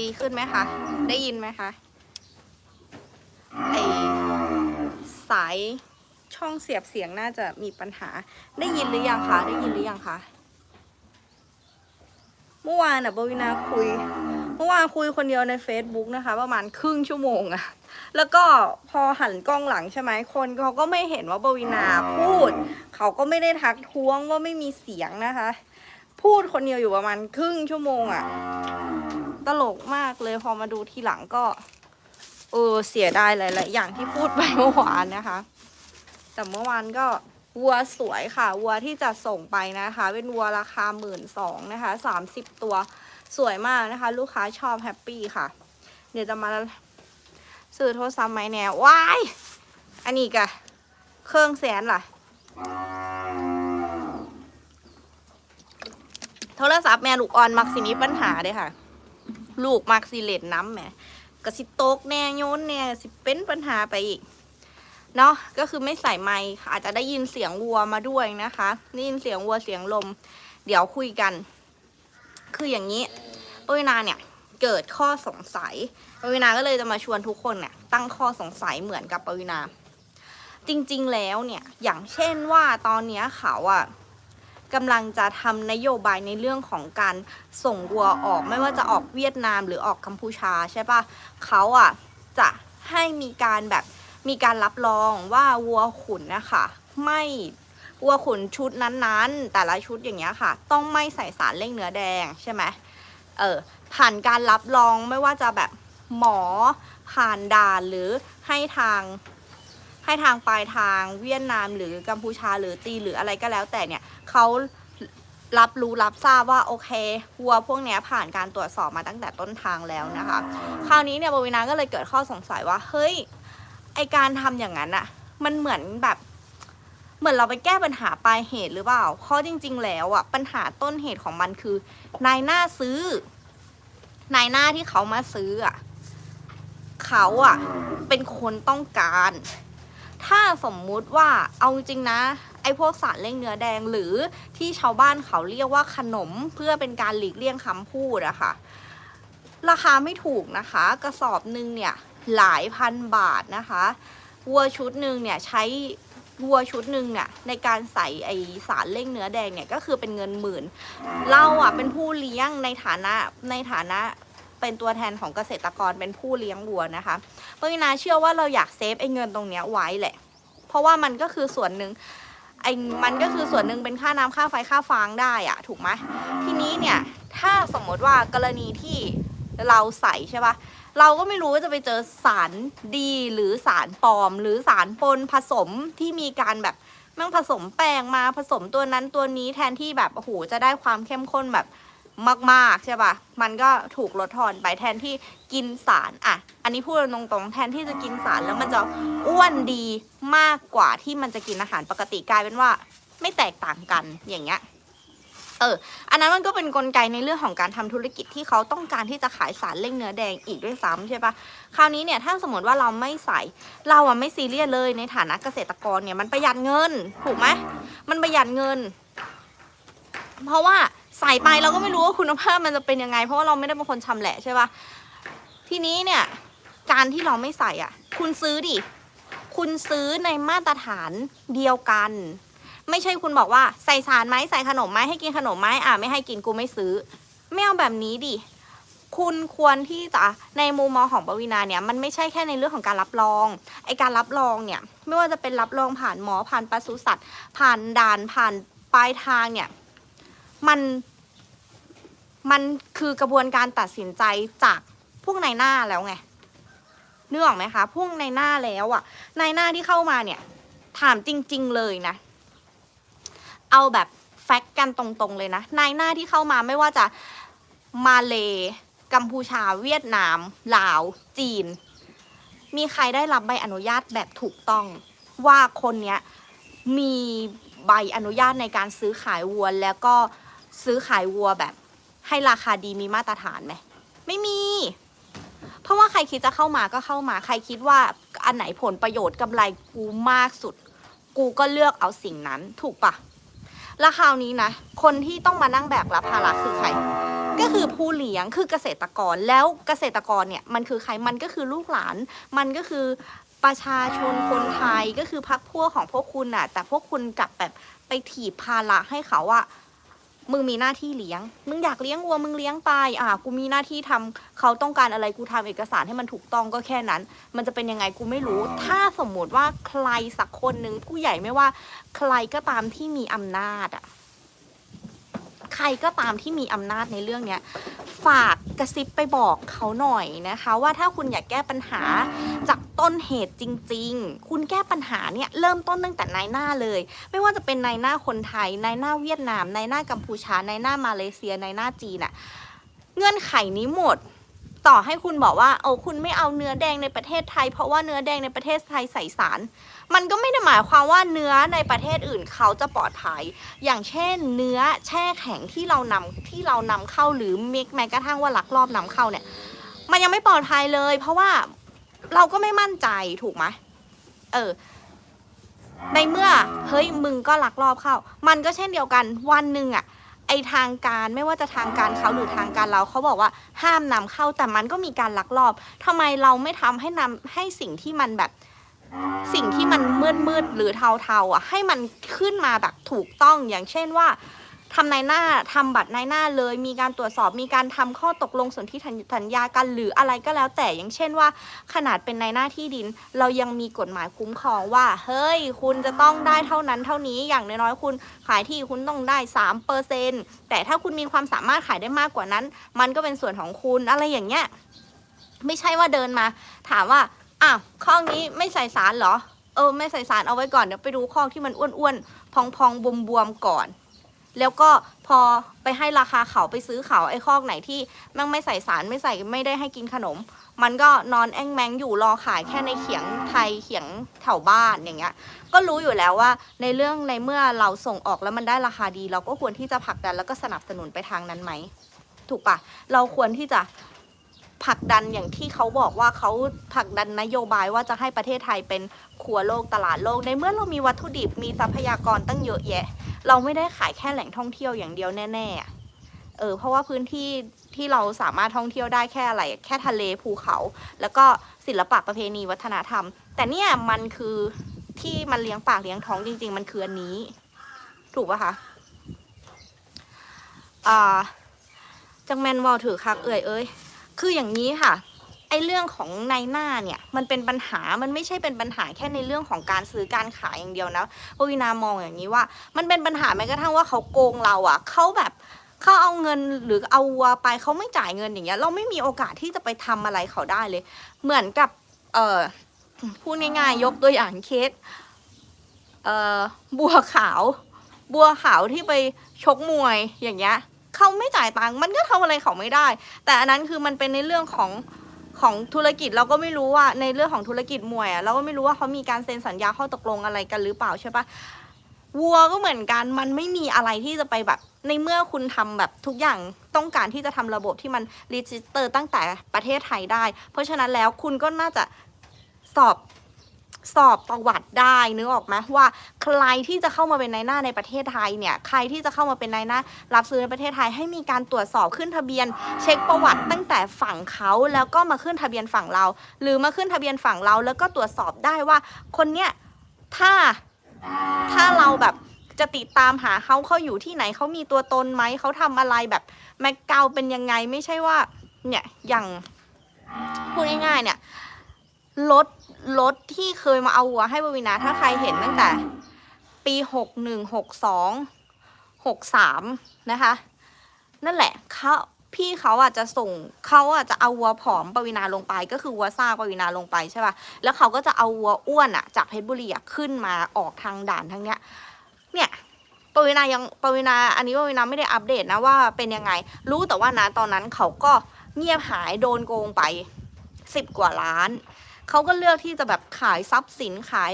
ดีขึ้นไหมคะ ได้ยินไหมคะ ไอสายช่องเสียบเสียงน่าจะมีปัญหา ได้ยินหรือยังคะ ได้ยินหรือยังคะ เมื่อวานอะบวินาคุย เมื่อวานคุยคนเดียวใน Facebook นะคะ ประมาณครึ่งชั่วโมงอะแล้วก็พอหันกล้องหลังใช่ไหมคนเขาก็ไม่เห็นว่าบวินาพูด เขาก็ไม่ได้ทักท้วงว่าไม่มีเสียงนะคะ พูดคนเดียวอยู่ประมาณครึ่งชั่วโมงอะ ตลกมากเลยพอมาดูทีหลังก็ เออเสียดายหลายๆอย่างที่พูดไปเมื่อวานนะคะ แต่เมื่อวานก็วัวสวยค่ะ วัวที่จะส่งไปนะคะ เป็นวัวราคาหมื่นสองนะคะสามสิบตัวสวยมากนะคะ ลูกค้าชอบแฮปปี้ค่ะ เดี๋ยวจะมาซื้อโทรศัพท์ไหมแนวว้ายอันนี้กะเครื่องแสนล่ะ โทรศัพท์แม่ลูกอ่อนมักสิมีปัญหาเด้ค่ะ ลูกมักสิเลนน้ำแหมกะสิโตกแน่โยนแน่สิเป็นปัญหาไปอีกเนาะก็คือไม่ใส่ไมค์ค่ะอาจจะได้ยินเสียงวัวมาด้วยนะคะได้ยินเสียงวัวเสียงลม เดี๋ยวคุยกัน คืออย่างนี้ปวินาเนี่ยเกิดข้อสงสัยปวินาก็เลยจะมาชวนทุกคนเนี่ยตั้งข้อสงสัยเหมือนกับปวินา จริงๆแล้วเนี่ยอย่างเช่นว่าตอนนี้เขาอะ กำลังจะทำนโยบายในเรื่องของการส่งวัวออกไม่ว่าจะออกเวียดนามหรือออกกัมพูชาใช่ปะเขาอะจะให้มีการแบบมีการรับรองว่าวัวขุนนะคะไม่วัวขุนชุดนั้นๆ แต่ละชุดอย่างเงี้ยค่ะ ต้องไม่ใส่สารเร่งเนื้อแดงใช่ไหมเออผ่านการรับรองไม่ว่าจะแบบหมอผ่านด่านหรือให้ทาง ให้ทางปลายทางเวียดนามหรือกัมพูชาหรือจีนหรืออะไรก็แล้วแต่เนี่ยเขารับรู้รับทราบว่าโอเควัวพวกเนี้ยผ่านการตรวจสอบมาตั้งแต่ต้นทางแล้วนะคะ คราวนี้เนี่ยบวินาก็เลยเกิดข้อสงสัยว่าเฮ้ยไอการทำอย่างนั้นอะมันเหมือนแบบ เหมือนเราไปแก้ปัญหาปลายเหตุหรือเปล่าเพราะจริง ๆ แล้วอะปัญหาต้นเหตุของมันคือนายหน้าซื้อนายหน้าที่เขามาซื้ออะเขาอะเป็นคนต้องการ ถ้าสมมุติว่าเอาจริงนะ ไอ้พวกสารเร่งเนื้อแดงหรือที่ชาวบ้านเขาเรียกว่าขนมเพื่อเป็นการหลีกเลี่ยงคำพูดอะค่ะ ราคาไม่ถูกนะคะ กระสอบหนึ่งเนี่ยหลายพันบาทนะคะวัวชุดหนึ่งเนี่ยใช้วัวชุดหนึ่งเนี่ยในการใส่ไอสารเร่งเนื้อแดงเนี่ยก็คือเป็นเงินหมื่น เราอะเป็นผู้เลี้ยงในฐานะในฐานะ เป็นตัวแทนของเกษตรกรเป็นผู้เลี้ยงวัวนะคะปวินาเชื่อว่าเราอยากเซฟไอ้เงินตรงเนี้ยไว้แหละ เพราะว่ามันก็คือส่วนหนึ่งไอ้มันก็คือส่วนหนึ่งเป็นค่าน้ำค่าไฟค่าฟางได้อะถูกไหมทีนี้เนี่ยถ้าสมมติว่ากรณีที่เราใส่ใช่ปะเราก็ไม่รู้ว่าจะไปเจอสารดีหรือสารปลอม หรือสารปนผสมที่มีการแบบแม่งผสมแป้งมาผสมตัวนั้นตัวนี้แทนที่แบบโอ้โหจะได้ความเข้มข้นแบบ มากๆใช่ปะมันก็ถูกลดทอนไปแทนที่กินสารอะ อันนี้พูดตรงๆ แทนที่จะกินสารแล้วมันจะอ้วนดีมากกว่าที่มันจะกินอาหารปกติกลายเป็นว่าไม่แตกต่างกันอย่างเงี้ย เออ อันนั้นมันก็เป็นนกลไกในเรื่องของการทำธุรกิจที่เขาต้องการที่จะขายสารเร่งเนื้อแดงอีกด้วยซ้ำใช่ปะคราวนี้เนี่ยถ้าสมมติว่าเราไม่ใส่เราอะไม่ซีเรียสเลยในฐานะเกษตรกรเนี่ยมันประหยัดเงินถูกไหมมันประหยัดเงิน เพราะว่า ใส่ไปเราก็ไม่รู้ว่าคุณภาพมันจะเป็นยังไง เพราะว่าเราไม่ได้เป็นคนชำแหละใช่ปะทีนี้เนี่ย การที่เราไม่ใส่อะ คุณซื้อดิ คุณซื้อในมาตรฐานเดียวกัน ไม่ใช่คุณบอกว่าใส่สารไหมใส่ขนมไหมให้กินขนมไหมอะไม่ให้กินกูไม่ซื้อไม่เอาแบบนี้ดิคุณควรที่จะในมุมมองของปวีนาเนี่ยมันไม่ใช่แค่ในเรื่องของการรับรองไอการรับรองเนี่ยไม่ว่าจะเป็นรับรองผ่านหมอผ่านปศุสัตว์ ผ่านด่านผ่านปลายทางเนี่ย มันมันคือกระบวนการตัดสินใจจากพวกนายหน้าแล้วไงนึกออกไหมคะพวกนายหน้าแล้วอะนายหน้าที่เข้ามาเนี่ย ถามจริง ๆเลยนะ เอาแบบแฟกต์กันตรงๆเลยนะนายหน้าที่เข้ามาไม่ว่าจะมาเลกัมพูชาเวียดนามลาว จีน มีใครได้รับใบอนุญาตแบบถูกต้อง ว่าคนเนี้ยมีใบอนุญาตในการซื้อขายวัวแล้วก็ ซื้อขายวัวแบบ ให้ราคาดีมีมาตรฐานไหมไม่มี เพราะว่าใครคิดจะเข้ามาก็เข้ามา ใครคิดว่าอันไหนผลประโยชน์กำไรกูมากสุด กูก็เลือกเอาสิ่งนั้นถูกปะแล้วคราวนี้นะ คนที่ต้องมานั่งแบกรับภาระคือใคร ก็คือผู้เลี้ยงคือเกษตรกรแล้วเกษตรกรเนี่ยมันคือใครมันก็คือลูกหลาน มันก็คือประชาชนคนไทยก็คือพักพวกของพวกคุณน่ะ แต่พวกคุณกลับแบบไปถีบภาระให้เขาว่า มึงมีหน้าที่เลี้ยง มึงอยากเลี้ยงวัวมึงเลี้ยงไป อ่า กูมีหน้าที่ทำเขาต้องการอะไรกูทำเอกสารให้มันถูกต้องก็แค่นั้น มันจะเป็นยังไงกูไม่รู้ ถ้าสมมติว่าใครสักคนหนึ่งผู้ใหญ่ไม่ว่า ใครก็ตามที่มีอำนาจอะ ใครก็ตามที่มีอำนาจในเรื่องเนี้ยฝากกระซิบไปบอกเขาหน่อยนะคะ ว่าถ้าคุณอยากแก้ปัญหาจากต้นเหตุจริง ๆ คุณแก้ปัญหาเนี่ยเริ่มต้นตั้งแต่นายหน้าเลย ไม่ว่าจะเป็นนายหน้าคนไทยนายหน้าเวียดนามนายหน้ากัมพูชานายหน้ามาเลเซียนายหน้าจีนอะเงื่อนไขนี้หมด ต่อให้คุณบอกว่าโอ้คุณไม่เอาเนื้อแดงในประเทศไทย เพราะว่าเนื้อแดงในประเทศไทยใส่สาร มันก็ไม่ได้หมายความว่าเนื้อในประเทศอื่นเขาจะปลอดภัย อย่างเช่น เนื้อแช่แข็งที่เรานำที่เรานำเข้าหรือแม้แม้กระทั่งว่าลักลอบนำเข้าเนี่ย มันยังไม่ปลอดภัยเลย เพราะว่าเราก็ไม่มั่นใจถูกไหมเออในเมื่อเฮ้ยมึงก็ลักลอบเข้า มันก็เช่นเดียวกันวันหนึ่งอะ ไอทางการไม่ว่าจะทางการเขาหรือทางการเราเขาบอกว่าห้ามนำเข้าแต่มันก็มีการลักลอบทำไมเราไม่ทำให้นำให้สิ่งที่มันแบบสิ่งที่มันมืดมืดหรือเทาๆอะให้มันขึ้นมาแบบถูกต้องอย่างเช่นว่า ทำนายหน้าทำบัตรนายหน้าเลย มีการตรวจสอบมีการทำข้อตกลงสนธิสัญญากันหรืออะไรก็แล้วแต่อย่างเช่นว่า ขนาดเป็นนายหน้าที่ดิน เรายังมีกฎหมายคุ้มครองว่า เฮ้ย คุณจะต้องได้เท่านั้นเท่านี้อย่างน้อยๆคุณขายที่คุณต้องได้สามเปอร์เซ็นแต่ถ้าคุณมีความสามารถขายได้มากกว่านั้น มันก็เป็นส่วนของคุณอะไรอย่างเงี้ยไม่ใช่ว่าเดินมา ถามว่าอ้าวข้อนี้ไม่ใส่สารเหรอเออไม่ใส่สารเอาไว้ก่อนเดี๋ยวไปดูข้อที่มันอ้วนๆพองๆบวมๆก่อน แล้วก็พอไปให้ราคาเขาไปซื้อเขาไอ้คอกไหนที่แม่งไม่ใส่สารไม่ใส่ไม่ได้ให้กินขนม มันก็นอนแองแมงอยู่รอขายแค่ในเขียงไทยเขียงแถวบ้านอย่างเงี้ย ก็รู้อยู่แล้วว่าในเรื่องในเมื่อเราส่งออกแล้วมันได้ราคาดี เราก็ควรที่จะผลักดันแล้วก็สนับสนุนไปทางนั้นไหมถูกปะเราควรที่จะ ผลักดันอย่างที่เขาบอกว่าเขาผลักดันนโยบายว่าจะให้ประเทศไทยเป็นครัวโลกตลาดโลกในเมื่อเรามีวัตถุดิบมีทรัพยากรตั้งเยอะแยะ เราไม่ได้ขายแค่แหล่งท่องเที่ยวอย่างเดียวแน่ๆเออเพราะว่าพื้นที่ที่เราสามารถท่องเที่ยวได้แค่อะไร แค่ทะเลภูเขา แล้วก็ศิลปะประเพณีวัฒนธรรม แต่เนี่ยมันคือที่มันเลี้ยงปากเลี้ยงท้องจริง ๆ มันคืออันนี้ ถูกปะคะอ่าจังแมนวอลถือคักเอ่ยเอ้ย คืออย่างนี้ค่ะไอเรื่องของในหน้าเนี่ยมันเป็นปัญหา มันไม่ใช่เป็นปัญหาแค่ในเรื่องของการซื้อการขายอย่างเดียวนะปวินามองอย่างนี้ว่า มันเป็นปัญหาแม้กระทั่งว่าเขาโกงเราอะ่ะเขาแบบเขาเอาเงินหรือเอาวัวไปเขาไม่จ่ายเงินอย่างเงี้ยเราไม่มีโอกาสที่จะไปทำอะไรเขาได้เลย เหมือนกับเอ่อพูดง่ายๆยกตัวอย่างเคสเอ่อบัวขาว บัวขาวที่ไปชกมวยอย่างเงี้ย เขาไม่จ่ายตังค์มันก็ทำอะไรเขาไม่ได้ แต่อันนั้นคือมันเป็นในเรื่องของของธุรกิจเราก็ไม่รู้ว่าในเรื่องของธุรกิจมวยอะเราก็ไม่รู้ว่าเขามีการเซ็นสัญญาข้อตกลงอะไรกันหรือเปล่าใช่ปะวัวก็เหมือนกันมันไม่มีอะไรที่จะไปแบบ ในเมื่อคุณทำแบบทุกอย่างต้องการที่จะทำระบบที่มันรีจิสเตอร์ตั้งแต่ประเทศไทยได้ เพราะฉะนั้นแล้วคุณก็น่าจะสอบ สอบประวัติได้นึกออกไหมว่าใครที่จะเข้ามาเป็นนายหน้าในประเทศไทยเนี่ยใครที่จะเข้ามาเป็นนายหน้า รับซื้อในประเทศไทยให้มีการตรวจสอบขึ้นทะเบียน เช็คประวัติตั้งแต่ฝั่งเขาแล้วก็มาขึ้นทะเบียนฝั่งเรา หรือมาขึ้นทะเบียนฝั่งเรา แล้วก็ตรวจสอบได้ว่า คนเนี้ยถ้าถ้าเราแบบจะติดตามหาเขาเขาอยู่ที่ไหนเขามีตัวตนไหมเขาทำอะไรแบบแม็กเกาเป็นยังไงไม่ใช่ว่าเนี่ยอย่างพูดง่ายๆเนี่ย รถรถที่เคยมาเอาวัวให้บวินาถ้าใครเห็นตั้งแต่ ปีหกหนึ่งหกสองหกสามนะคะ นั่นแหละเขาพี่เขาอาจจะส่งเขาอาจจะเอาวัวผอมปวินาลงไป ก็คือวัวซากปวินาลงไปใช่ป่ะแล้วเขาก็จะเอาวัวอ้วนอะจากเพชรบุรีขึ้นมาออกทางด่านทางเนี้ย เนี่ยปวินายังปวินาอันนี้ปวินาไม่ได้อัปเดตนะว่าเป็นยังไง รู้แต่ว่านะตอนนั้นเขาก็เงียบหายโดนโกงไปสิบกว่าล้าน เขาก็เลือกที่จะแบบขายทรัพย์สินขาย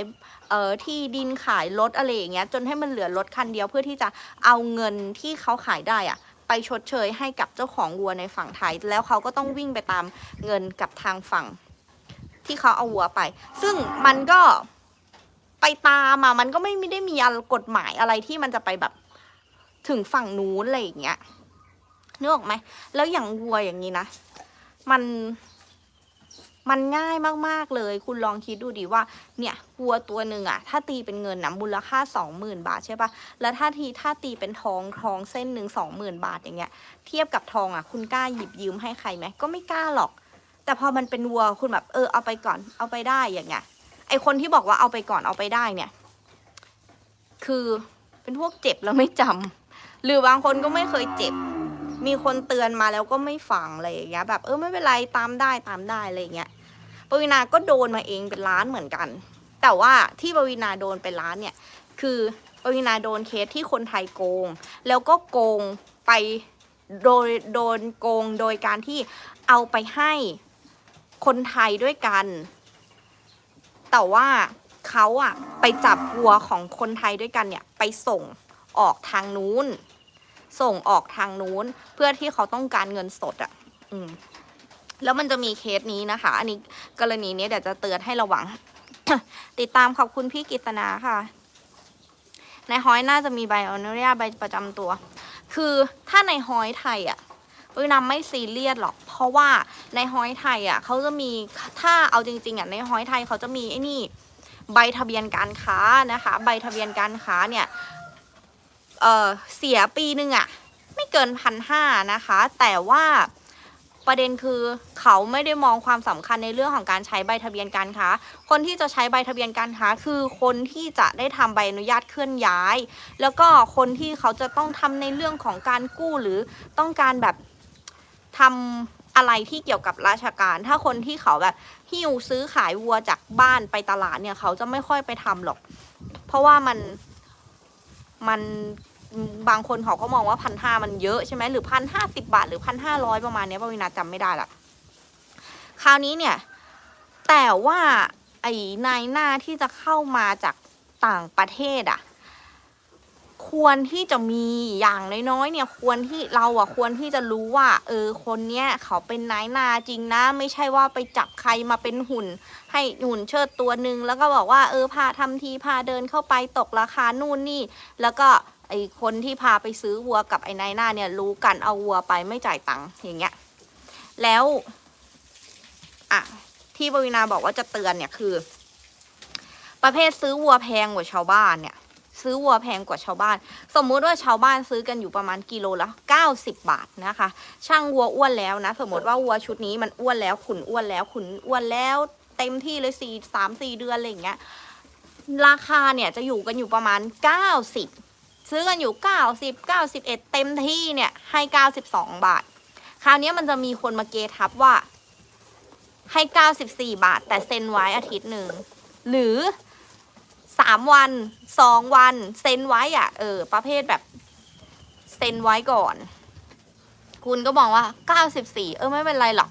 เอ่อที่ดินขายรถอะไรอย่างเงี้ยจนให้มันเหลือรถคันเดียวเพื่อที่จะเอาเงินที่เขาขายได้อะไปชดเชยให้กับเจ้าของวัวในฝั่งไทย แล้วเขาก็ต้องวิ่งไปตามเงินกับทางฝั่งที่เขาเอาวัวไป ซึ่งมันก็ไปตามอะมันก็ไม่ไม่ได้มีอะไรกฎหมายอะไรที่มันจะไปแบบถึงฝั่งนู้นอะไรอย่างเงี้ยนึกออกไหม แล้วอย่างวัวอย่างนี้นะ มัน มันง่ายมากๆเลย คุณลองคิดดูดิว่า เนี่ยวัวตัวหนึ่งอะถ้าตีเป็นเงินนะมูลค่าสองหมื่นบาทใช่ปะแล้วถ้าทีถ้าตีเป็นทองทองเส้นหนึ่งสองหมื่นบาทอย่างเงี้ย เทียบกับทองอะคุณกล้าหยิบยืมให้ใครไหมก็ไม่กล้าหรอก แต่พอมันเป็นวัวคุณแบบเออเอาไปก่อนเอาไปได้อย่างเงี้ย ไอคนที่บอกว่าเอาไปก่อนเอาไปได้เนี่ย คือเป็นพวกเจ็บแล้วไม่จำหรือบางคนก็ไม่เคยเจ็บมีคนเตือนมาแล้วก็ไม่ฟังอะไรอย่างเงี้ยแบบเออไม่เป็นไรตามได้ตามได้อะไรอย่างเงี้ย ปวีนาก็โดนมาเองเป็นล้านเหมือนกัน แต่ว่าที่ปวีนาโดนเป็นล้านเนี่ยคือปวีนาโดนเคสที่คนไทยโกง แล้วก็โกงไปโดยโดนโกงโดยการที่เอาไปให้คนไทยด้วยกัน แต่ว่าเขาอะไปจับวัวของคนไทยด้วยกันเนี่ยไปส่งออกทางนู้น ส่งออกทางนู้นเพื่อที่เขาต้องการเงินสดอะอืม แล้วมันจะมีเคสนี้นะคะ อันนี้กรณีนี้เดี๋ยวจะเตือนให้ระวัง ติดตามขอบคุณพี่กิตนาค่ะ ในฮอยน่าจะมีใบอนุญาตใบประจำตัว คือถ้าในฮอยไทยอะปุ้ยนำไม่ซีเรียสหรอก เพราะว่าในฮอยไทยอะเขาจะมีถ้าเอาจริงๆอะในฮอยไทยเขาจะมีไอ้นี่ใบทะเบียนการค้านะคะ ใบทะเบียนการค้าเนี่ยเออเสียปีหนึ่งอะ ไม่เกินพันห้านะคะ แต่ว่า ประเด็นคือเขาไม่ได้มองความสำคัญในเรื่องของการใช้ใบทะเบียนการค้า คนที่จะใช้ใบทะเบียนการค้าคือคนที่จะได้ทำใบอนุญาตเคลื่อนย้าย แล้วก็คนที่เขาจะต้องทำในเรื่องของการกู้หรือต้องการแบบทำอะไรที่เกี่ยวกับราชการ ถ้าคนที่เขาแบบหิ้วซื้อขายวัวจากบ้านไปตลาดเนี่ย เขาจะไม่ค่อยไปทำหรอก เพราะว่ามันมัน บางคนเขาก็มองว่าพันห้ามันเยอะใช่ไหมหรือพันห้าสิบาท หรือพันห้าร้อยประมาณนี้ปวินาจำไม่ได้ละคราวนี้เนี่ย แต่ว่าไอ้นายหน้าที่จะเข้ามาจากต่างประเทศอะ ควรที่จะมีอย่างน้อยๆเนี่ยควรที่เราอะควรที่จะรู้ว่า เออคนเนี้ยเขาเป็นนายหน้าจริงนะ ไม่ใช่ว่าไปจับใครมาเป็นหุ่น ให้หุ่นเชิดตัวหนึ่งแล้วก็บอกว่า เออพาทำทีพาเดินเข้าไปตกราคานู่นนี่ แล้วก็ ไอคนที่พาไปซื้อวัวกับไอ้นายหน้าเนี่ย รู้กันเอาวัวไปไม่จ่ายตังค์อย่างเงี้ย แล้วอะที่ปวินาบอกว่าจะเตือนเนี่ยคือ ประเภทซื้อวัวแพงกว่าชาวบ้านเนี่ย ซื้อวัวแพงกว่าชาวบ้าน สมมุติว่าชาวบ้านซื้อกันอยู่ประมาณกิโลละ90 บาทนะคะ ช่างวัวอ้วนแล้วนะ สมมติว่าวัวชุดนี้มันอ้วนแล้วขุนอ้วนแล้วขุนอ้วนแล้ว เต็มที่เลยสี่สามสี่เดือนอะไรอย่างเงี้ยราคาเนี่ยจะอยู่กันอยู่ประมาณ 90 ซื้อกันอยู่ 90 91 เต็มที่เนี่ยให้ 92 บาท คราวนี้มันจะมีคนมาเกทับว่า ให้ 94 บาท แต่เซ็นไว้อาทิตย์หนึ่ง หรือ 3 วัน 2 วัน เซ็นไว้อะเออ ประเภทแบบ เซ็นไว้ก่อน คุณก็บอกว่า 94 เออ ไม่เป็นไรหรอก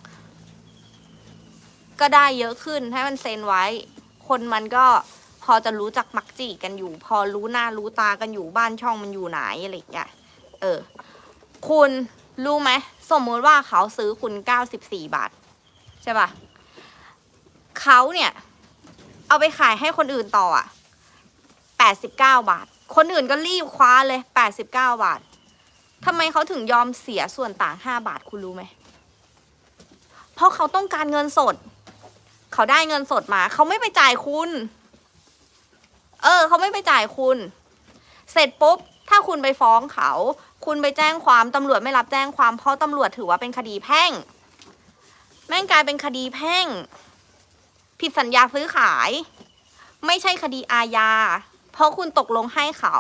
ก็ได้เยอะขึ้นให้มันเซ็นไว้ คนมันก็ พอจะรู้จักมักจีกันอยู่ พอรู้หน้ารู้ตากันอยู่บ้านช่องมันอยู่ไหนอะไรอย่างเงี้ยเออ คุณรู้ไหมสมมติว่าเขาซื้อคุณเก้าสิบสี่บาท ใช่ปะเขาเนี่ย เอาไปขายให้คนอื่นต่ออะแปดสิบเก้าบาท คนอื่นก็รีบคว้าเลยแปดสิบเก้าบาททำไมเขาถึงยอมเสียส่วนต่างห้าบาทคุณรู้ไหมเพราะเขาต้องการเงินสด เขาได้เงินสดมา เขาไม่ไปจ่ายคุณ เออเขาไม่ไปจ่ายคุณ เสร็จปุ๊บ ถ้าคุณไปฟ้องเขา คุณไปแจ้งความตำรวจไม่รับแจ้งความเพราะตำรวจถือว่าเป็นคดีแพ่ง แม่งกลายเป็นคดีแพ่ง ผิดสัญญาซื้อขาย ไม่ใช่คดีอาญา เพราะคุณตกลงให้เขา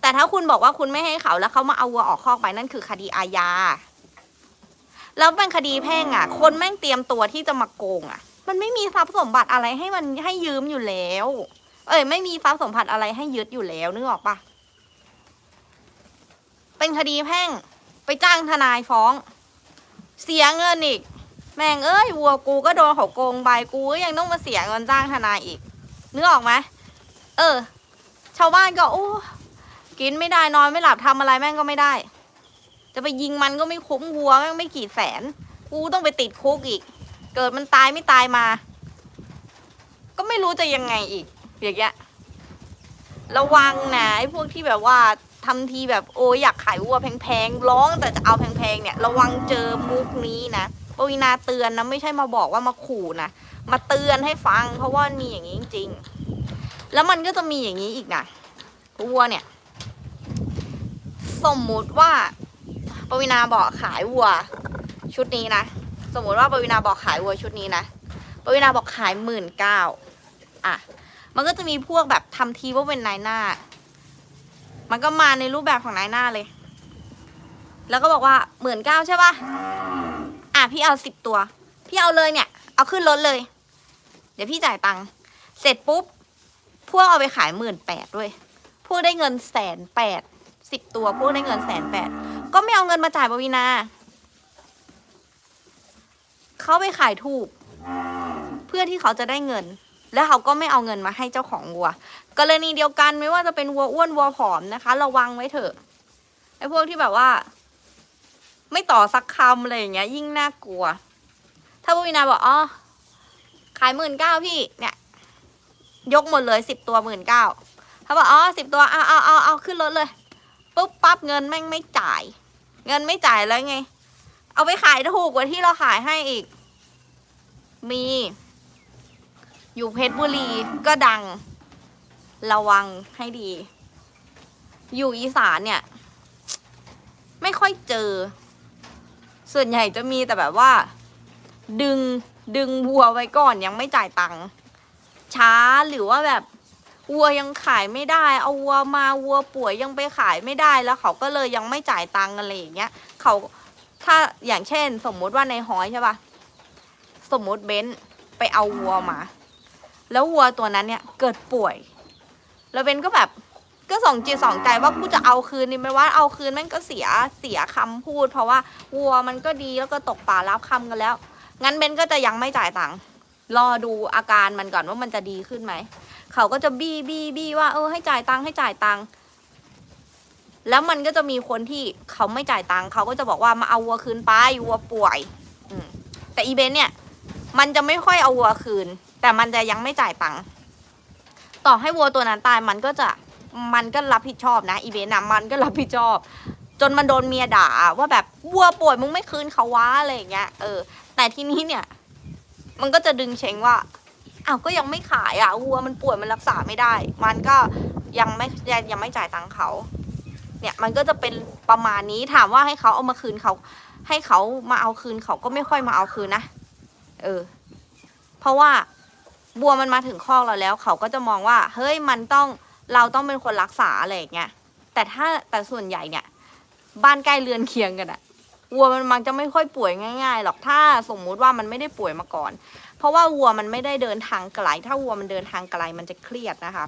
แต่ถ้าคุณบอกว่าคุณไม่ให้เขาแล้วเขามาเอาวัวออกคอกไปนั่นคือคดีอาญา แล้วเป็นคดีแพ่งอะ คนแม่งเตรียมตัวที่จะมาโกงอะ มันไม่มีทรัพย์สมบัติอะไรให้มันให้ยืมอยู่แล้ว เอ้ยไม่มีทรัพย์สมบัติอะไรให้ยึดอยู่แล้วนึกออกปะเป็นคดีแพ่งไปจ้างทนายฟ้อง เสียเงินอีก แม่งเอ้ยวัวกูก็โดนเขาโกงไปกูก็ยังต้องมาเสียเงินจ้างทนายอีกนึกออกไหมเออ ชาวบ้านก็โอ้กินไม่ได้นอนไม่หลับทำอะไรแม่งก็ไม่ได้ จะไปยิงมันก็ไม่คุ้มวัวแม่งไม่กี่แสน กูต้องไปติดคุกอีก เกิดมันตายไม่ตายมา ก็ไม่รู้จะยังไงอีก อย่างเงี้ยระวังนะไอ้พวกที่แบบว่าทำทีแบบโอ้ยอยากขายวัวแพงๆร้องแต่จะเอาแพงๆเนี่ยระวังเจอมุกนี้นะปวีนาเตือนนะไม่ใช่มาบอกว่ามาขู่นะมาเตือนให้ฟัง เพราะว่ามีอย่างนี้จริงๆ แล้วมันก็จะมีอย่างนี้อีกนะวัวเนี่ย สมมุติว่าปวีนาบอกขายวัว ชุดนี้นะสมมุติว่าปวีนาบอกขายวัวชุดนี้นะปวีนาบอกขายหมื่นเก้าอะ มันก็จะมีพวกแบบทำทีว่าเป็นนายหน้า มันก็มาในรูปแบบของนายหน้าเลย แล้วก็บอกว่าหมื่นเก้าใช่ปะอะพี่เอาสิบตัว พี่เอาเลยเนี่ย เอาขึ้นรถเลย เดี๋ยวพี่จ่ายตังค์เสร็จปุ๊บ พวกเอาไปขายหมื่นแปดด้วย พวกได้เงินแสนแปดสิบตัวพวกได้เงินแสนแปดก็ไม่เอาเงินมาจ่ายปวีนาเขาไปขายถูก เพื่อที่เขาจะได้เงิน แล้วเขาก็ไม่เอาเงินมาให้เจ้าของวัว กรณีเดียวกันไม่ว่าจะเป็นวัวอ้วนวัวผอมนะคะ ระวังไว้เถอะไอ้พวกที่แบบว่า ไม่ต่อสักคำอะไรอย่างเงี้ย ยิ่งน่ากลัว ถ้าปวีนาบอกอ๋อขายหมื่นเก้าพี่เนี่ย ยกหมดเลยสิบตัวหมื่นเก้าเขาบอกอ๋อสิบตัวเอาเอาเอาเอาขึ้นรถเลยปุ๊บปั๊บเงินแม่งไม่จ่าย เงินไม่จ่ายแล้วไง เอาไปขายถูกกว่าที่เราขายให้อีก มี อยู่เพชรบุรีก็ดัง ระวังให้ดี อยู่อีสานเนี่ย ไม่ค่อยเจอ ส่วนใหญ่จะมีแต่แบบว่า ดึงดึงวัวไว้ก่อนยังไม่จ่ายตังค์ช้าหรือว่าแบบวัวยังขายไม่ได้ เอาวัวมาวัวป่วยยังไปขายไม่ได้แล้วเขาก็เลยยังไม่จ่ายตังค์อะไรอย่างเงี้ยเขาถ้าอย่างเช่น สมมุติว่าในหอยใช่ปะสมมุติเบนซ์ไปเอาวัวมา แล้ววัวตัวนั้นเนี่ยเกิดป่วย แล้วเบนก็แบบก็สองจิตสองใจว่ากูจะเอาคืนนี่ไม่ว่าเอาคืนแม่งก็เสียเสียคำพูด เพราะว่าวัวมันก็ดีแล้วก็ตกป่ารับคำกันแล้ว งั้นเบนก็จะยังไม่จ่ายตังค์รอดูอาการมันก่อนว่ามันจะดีขึ้นไหมเขาก็จะบี้บี้บี้ว่าเออให้จ่ายตังค์ให้จ่ายตังค์แล้วมันก็จะมีคนที่เขาไม่จ่ายตังค์เขาก็จะบอกว่ามาเอาวัวคืนไปวัวป่วยอืแต่อีเบนเนี่ย มันจะไม่ค่อยเอาวัวคืน แต่มันจะยังไม่จ่ายตังค์ต่อให้วัวตัวนั้นตายมันก็จะมันก็รับผิดชอบนะอีเบนนะมันก็รับผิดชอบ จนมันโดนเมียด่าว่าแบบวัวป่วยมึงไม่คืนเขาวะอะไรอย่างเงี้ยเออ แต่ทีนี้เนี่ย มันก็จะดึงเชงว่าอ้าวก็ยังไม่ขายอะวัวมันป่วยมันรักษาไม่ได้ มันก็ยังไม่ยังยังไม่จ่ายตังค์เขาเนี่ยมันก็จะเป็นประมาณนี้ถามว่าให้เขาเอามาคืนเขา ให้เขามาเอาคืนเขาก็ไม่ค่อยมาเอาคืนนะ เออ เพราะว่า บัวมันมาถึงคอกเราแล้ว เขาก็จะมองว่า เฮ้ยมันต้องเราต้องเป็นคนรักษาอะไรอย่างเงี้ยแต่ถ้าแต่ส่วนใหญ่เนี่ย บ้านใกล้เรือนเคียงกันอะวัวมันมักจะไม่ค่อยป่วยง่าย ๆ หรอกถ้าสมมุติว่ามันไม่ได้ป่วยมาก่อน เพราะว่าวัวมันไม่ได้เดินทางไกล ถ้าวัวมันเดินทางไกลมันจะเครียดนะคะ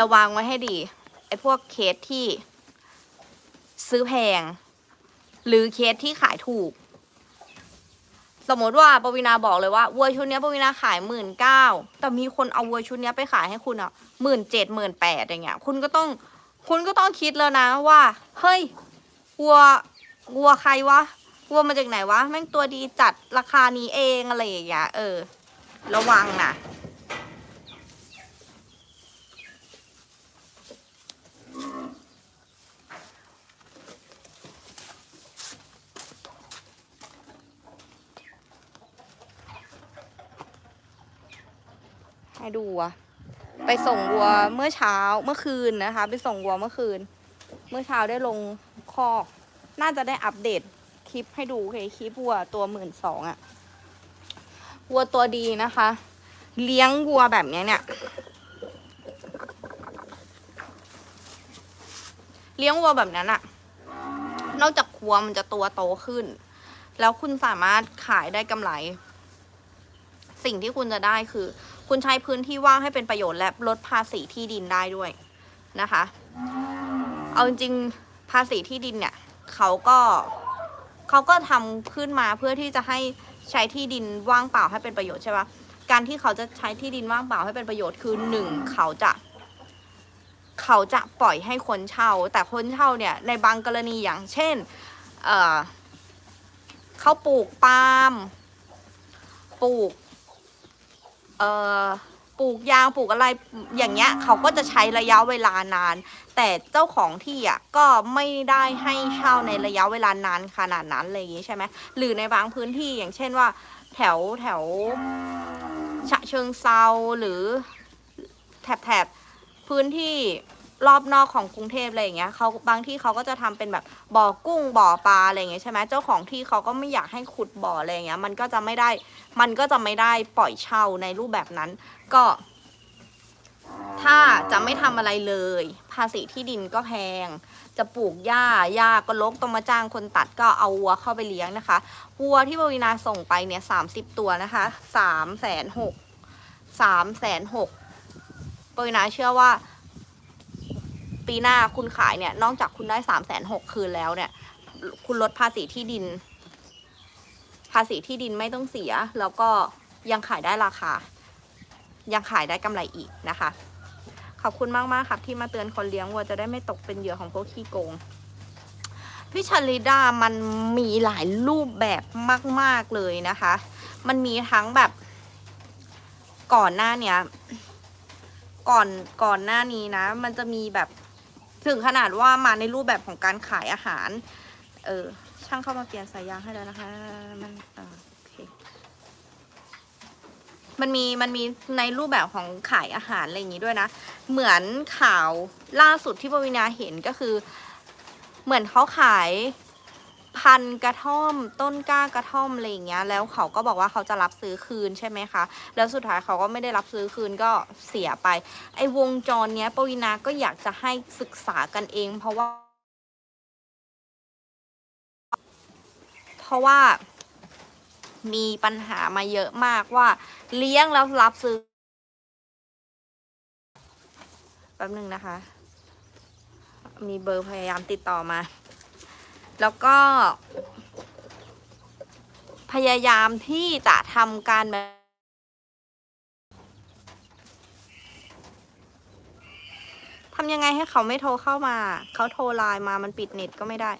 ระวังไว้ให้ดีไอ้พวกเคสที่ซื้อแพง หรือเคสที่ขายถูก สมมติว่าปวีนาบอกเลยว่าวัวชุดเนี้ยปวีนาขายหมื่นเก้าแต่มีคนเอาวัวชุดเนี้ยไปขายให้คุณอะหมื่นเจ็ดหมื่นแปดอย่างเงี้ย คุณก็ต้องคุณก็ต้องคิดแล้วนะว่า เฮ้ยวัววัวใครวะวัวมาจากไหนวะ แม่งตัวดีจัดราคานี้เองอะไรอย่างเงี้ยเออ ระวังนะ ให้ดูวัวไปส่งวัวเมื่อเช้าเมื่อคืนนะคะ ไปส่งวัวเมื่อคืน เมื่อเช้าได้ลงคอก น่าจะได้อัปเดตคลิปให้ดูเคคลิปวัวตัวหมื่นสองอะวัวตัวดีนะคะ เลี้ยงวัวแบบเนี้ยเนี่ยเลี้ยงวัวแบบนั้นอะนอกจากวัวมันจะตัวโตขึ้น แล้วคุณสามารถขายได้กำไร สิ่งที่คุณจะได้คือ คุณใช้พื้นที่ว่างให้เป็นประโยชน์และลดภาษีที่ดินได้ด้วยนะคะ เอาจริงๆภาษีที่ดินเนี่ยเขาก็เขาก็ทำขึ้นมาเพื่อที่จะให้ใช้ที่ดินว่างเปล่าให้เป็นประโยชน์ใช่ปะการที่เขาจะใช้ที่ดินว่างเปล่าให้เป็นประโยชน์คือหนึ่งเขาจะ เขาจะปล่อยให้คนเช่า แต่คนเช่าเนี่ยในบางกรณีอย่างเช่นเเขาปลูกปาล์มปลูก เอ่อปลูกยางปลูกอะไรอย่างเงี้ยเขาก็จะใช้ระยะเวลานาน แต่เจ้าของที่อะก็ไม่ได้ให้เช่าในระยะเวลานานขนาดนั้นอะไรอย่างงี้ใช่ไหมหรือในบางพื้นที่อย่างเช่นว่า แถวแถวฉะเชิงเซาหรือแถบแถบพื้นที่ รอบนอกของกรุงเทพอะไรอย่างเงี้ยเขาบางที่เขาก็จะทำเป็นแบบบ่อกุ้งบ่อปลาอะไรอย่างเงี้ยใช่ไหมเจ้าของที่เขาก็ไม่อยากให้ขุดบ่ออะไรอย่างเงี้ยมันก็จะไม่ได้มันก็จะไม่ได้ปล่อยเช่าในรูปแบบนั้น ก็ ถ้าจะไม่ทำอะไรเลย ภาษีที่ดินก็แพง จะปลูกหญ้าหญ้าก็ลกต้องมาจ้างคนตัดก็เอาวัวเข้าไปเลี้ยงนะคะวัวที่บวินาส่งไปเนี่ยสามสิบตัวนะคะสามแสนหกสามแสนหกบวินาเชื่อว่า ปีหน้าคุณขายเนี่ย นอกจากคุณได้สามแสนหกคืนแล้วเนี่ย คุณลดภาษีที่ดิน ภาษีที่ดินไม่ต้องเสีย แล้วก็ยังขายได้ราคา ยังขายได้กำไรอีกนะคะ ขอบคุณมากมากๆครับที่มาเตือนคนเลี้ยงวัวจะได้ไม่ตกเป็นเหยื่อของพวกขี้โกงพี่ชลิดามันมีหลายรูปแบบมาก ๆ เลยนะคะ มันมีทั้งแบบก่อนหน้าเนี้ย ก่อนก่อนหน้านี้นะ มันจะมีแบบ ถึงขนาดว่ามาในรูปแบบของการขายอาหาร เออ ช่างเข้ามาเปลี่ยนสายยางให้แล้วนะคะ มันโอเค มันมี มันมีในรูปแบบของขายอาหารอะไรอย่างนี้ด้วยนะ เหมือนข่าวล่าสุดที่ปวินาเห็นก็คือ เหมือนเขาขาย พันกระท่อม ต้นกล้ากระท่อมอะไรอย่างเงี้ย แล้วเขาก็บอกว่าเขาจะรับซื้อคืนใช่ไหมคะ แล้วสุดท้ายเขาก็ไม่ได้รับซื้อคืนก็เสียไป ไอ้วงจรเนี้ยปวินาก็อยากจะให้ศึกษากันเอง เพราะว่า เพราะว่ามีปัญหามาเยอะมากว่า เลี้ยงแล้วรับซื้อแป๊บหนึ่งนะคะ มีเบอร์พยายามติดต่อมา แล้วก็ พยายามที่จะทำการทำยังไงให้เขาไม่โทรเข้ามา เขาโทรไลน์มามันปิดเน็ตก็ไม่ได้